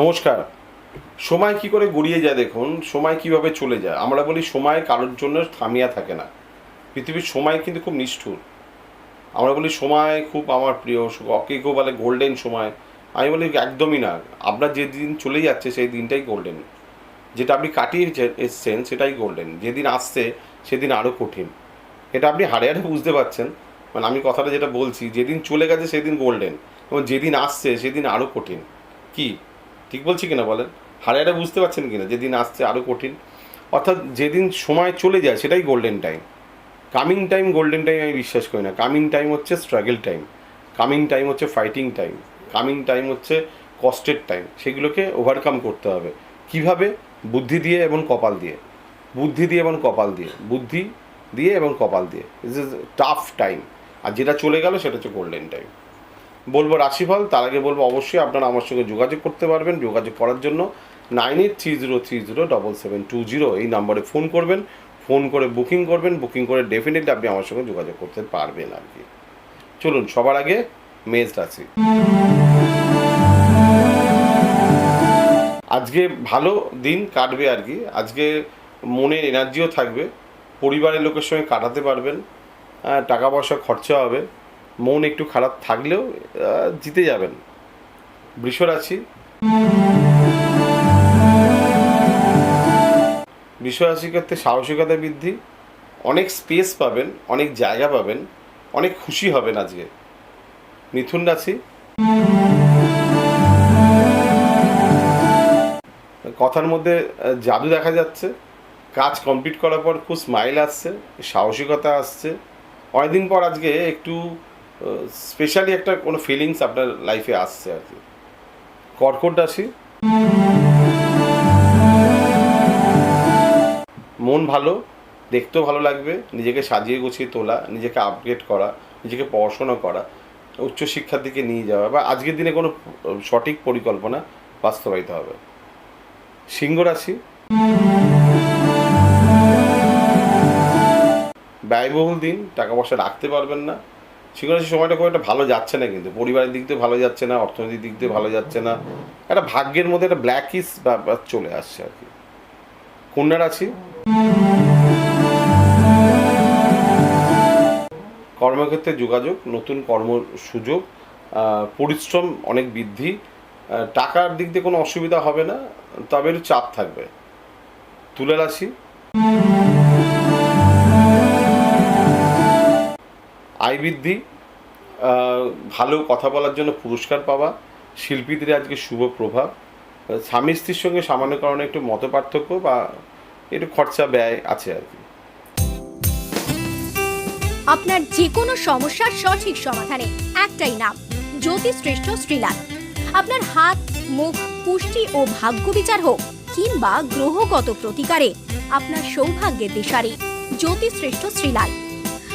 নমস্কার। সময় কি করে গড়িয়ে যায় দেখুন, সময় কীভাবে চলে যায়? আমরা বলি সময় কারোর জন্য থামিয়া থাকে না। পৃথিবীর সময় কিন্তু খুব নিষ্ঠুর। আমরা বলি সময় খুব আমার প্রিয় অকে কেউ বলে গোল্ডেন সময়। আমি বলি একদমই না। আপনার যে দিন চলে যাচ্ছে, সেই দিনটাই গোল্ডেন যেটা আপনি কাটিয়ে এসছেন, সেটাই গোল্ডেন যেদিন আসছে, সেদিন আরও কঠিন। এটা আপনি হারে হাড়ে বুঝতে পারছেন। মানে আমি কথাটা যেটা বলছি, যেদিন চলে গেছে, সেদিন গোল্ডেন এবং যেদিন আসছে, সেদিন আরও কঠিন। কি? ঠিক বলছি কিনা বলেন? হাড়ে বুঝতে পারছেন কিনা? যেদিন আসছে আরও কঠিন। অর্থাৎ যেদিন সময় চলে যায়, সেটাই golden time coming time golden time আমি বিশ্বাস করি না। কামিং টাইম হচ্ছে স্ট্রাগল টাইম কামিং টাইম হচ্ছে ফাইটিং টাইম কামিং টাইম হচ্ছে কষ্টের টাইম সেগুলোকে ওভারকাম করতে হবে। কীভাবে? বুদ্ধি দিয়ে এবং কপাল দিয়ে। বুদ্ধি দিয়ে এবং কপাল দিয়ে। বুদ্ধি দিয়ে এবং কপাল দিয়ে। ইস ইজ টাফ টাইম আর যেটা চলে গেল, সেটা হচ্ছে গোল্ডেন টাইম বলব রাশিফল, তার আগে বলব অবশ্যই আপনারা আমার সঙ্গে যোগাযোগ করতে পারবেন। যোগাযোগ করার জন্য nine eight three zero three zero double seven two zero এই নাম্বারে ফোন করবেন। ফোন করে বুকিং করবেন। বুকিং করে ডেফিনেটলি আপনি আমার সঙ্গে যোগাযোগ করতে পারবেন আর কি। চলুন, সবার আগে মেজ রাশি। আজকে ভালো দিন কাটবে আর কি। আজকে মনের এনার্জিও থাকবে। পরিবারের লোকের সঙ্গে কাটাতে পারবেন। টাকা পয়সা খরচা হবে। মন একটু খারাপ থাকলেও জিতে যাবেন। বৃষ রাশি বৃষ রাশির ক্ষেত্রে সাহসিকতা বৃদ্ধি, অনেক স্পেস পাবেন, অনেক জায়গা পাবেন, অনেক খুশি হবেন আজকে। মিথুন রাশি। কথার মধ্যে জাদু দেখা যাচ্ছে। কাজ কমপ্লিট করার পর খুব স্মাইল আসছে, সাহসিকতা আসছে। অনেকদিন পর আজকে একটু স্পেশালি একটা কোনো ফিলিংস আপনার লাইফে আসছে আর কি। কর্কট রাশি মন ভালো, দেখতেও ভালো লাগবে, নিজেকে সাজিয়ে গুছিয়ে তোলা, নিজেকে আপগ্রেড করা, নিজেকে পড়াশোনা করা, উচ্চশিক্ষার দিকে নিয়ে যাওয়া, বা আজকের দিনে কোনো সঠিক পরিকল্পনা বাস্তবায়িত হবে। সিংহ রাশি। ব্যয়বহুল দিন, টাকা পয়সা রাখতে পারবেন না। রাশির সময়টা খুব একটা ভালো যাচ্ছে না কিন্তু। পরিবারের দিক দিয়ে ভালো যাচ্ছে না, অর্থনৈতিক দিক দিয়ে ভালো যাচ্ছে না। একটা ভাগ্যের মধ্যে একটা ব্ল্যাকিস ব্যাপার চলে আসছে আর কি। কন্যা রাশি? কর্মক্ষেত্রে যোগাযোগ, নতুন কর্ম সুযোগ পরিশ্রম অনেক বৃদ্ধি টাকার দিক দিয়ে কোনো অসুবিধা হবে না, তবে একটু চাপ থাকবে। তুলা রাশি? আয় বৃদ্ধি ভালো কথা বলার জন্য পুরস্কার পাওয়া, শিল্পীদের আজকে শুভ প্রভাব। স্বামী স্ত্রীর সঙ্গে সামান্য কারণে একটু মত পার্থক্য বা একটু খরচা ব্যয় আছে আর কি। আপনার যে কোনো সমস্যার সঠিক সমাধানে একটাই নাম জ্যোতিশ্রেষ্ঠ শ্রীলাল। আপনার হাত, মুখ, পুষ্টি ও ভাগ্য বিচার হোক কিংবা গ্রহগত প্রতিকারে আপনার সৌভাগ্যের দিশারি জ্যোতিশ্রেষ্ঠ Shrilal.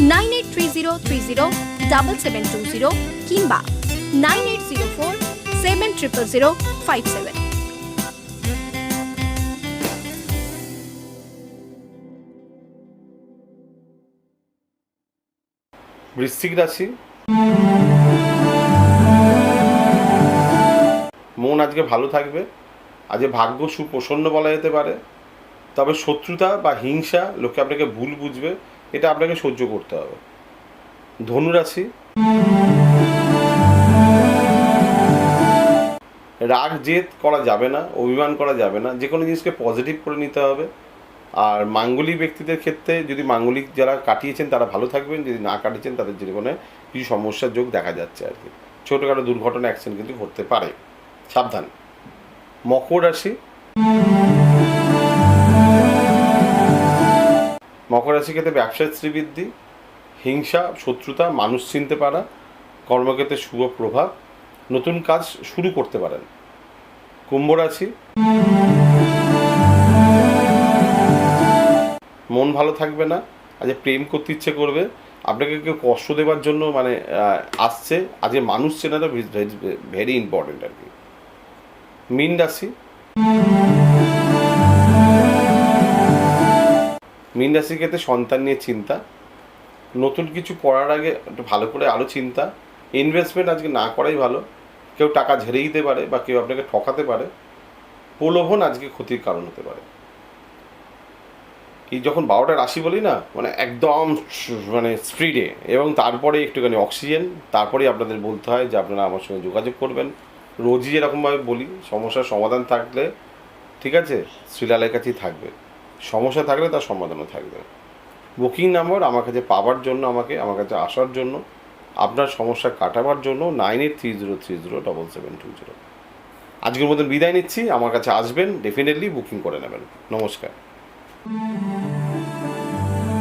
Nine eight three zero three zero double seven two zero কিংবা nine eight zero four seven triple zero five seven. বৃশ্চিক রাশি। মন আজকে ভালো থাকবে। আজকে ভাগ্য সুপ্রসন্ন বলা যেতে পারে। তবে শত্রুতা বা হিংসা লোকে আপনাকে ভুল বুঝবে। এটা আপনাকে সহ্য করতে হবে। ধনুরাশি রাগ জেদ করা যাবে না, অভিমান করা যাবে না, যে কোনো জিনিসকে পজিটিভ করে নিতে হবে। আর মাঙ্গলিক ব্যক্তিদের ক্ষেত্রে যদি মাঙ্গলিক যারা কাটিয়েছেন, তারা ভালো থাকবেন, যদি না কাটিয়েছেন, তাদের জীবনে কিছু সমস্যার যোগ দেখা যাচ্ছে আর কি। ছোটোখাটো দুর্ঘটনা অ্যাক্সিডেন্ট কিন্তু ঘটতে পারে। সাবধান। মকর রাশি। মকর রাশি ক্ষেত্রে ব্যবসায় শ্রীবৃদ্ধি, হিংসা, শত্রুতা, মানুষ চিনতে পারা, কর্মক্ষেত্রে শুভ প্রভাব, নতুন কাজ শুরু করতে পারেন। কুম্ভ রাশি। মন ভালো থাকবে না, আজ প্রেম করতে ইচ্ছে করবে, আপনাকে কেউ কষ্ট দেওয়ার জন্য মানে আসছে আজকে মানুষ চেনাটা ভেরি ইম্পর্টেন্ট আর কি। মিন রাশি। মিন রাশির ক্ষেত্রে সন্তান নিয়ে চিন্তা, নতুন কিছু করার আগে একটু ভালো করে আরও চিন্তা ইনভেস্টমেন্ট আজকে না করাই ভালো, কেউ টাকা ঝেড়ে দিতে পারে বা কেউ আপনাকে ঠকাতে পারে, প্রলোভন আজকে ক্ষতির কারণ হতে পারে। এই যখন বারোটা রাশি বলি না মানে একদম মানে স্পিডে এবং তারপরে একটুখানি অক্সিজেন তারপরেই আপনাদের বলতে হয় যে আপনারা আমার সঙ্গে যোগাযোগ করবেন। রোজই এরকমভাবে বলি, সমস্যার সমাধান থাকলে, ঠিক আছে শ্রীলালের কাছেই থাকবে। সমস্যা থাকলে তার সমাধানও থাকবে। বুকিং নাম্বার আমার কাছে পাওয়ার জন্য, আমাকে, আমার কাছে আসার জন্য, আপনার সমস্যা কাটাবার জন্য nine eight three zero three zero double seven two zero. আজকের মতন বিদায় নিচ্ছি, আমার কাছে আসবেন ডেফিনেটলি বুকিং করে নেবেন। নমস্কার।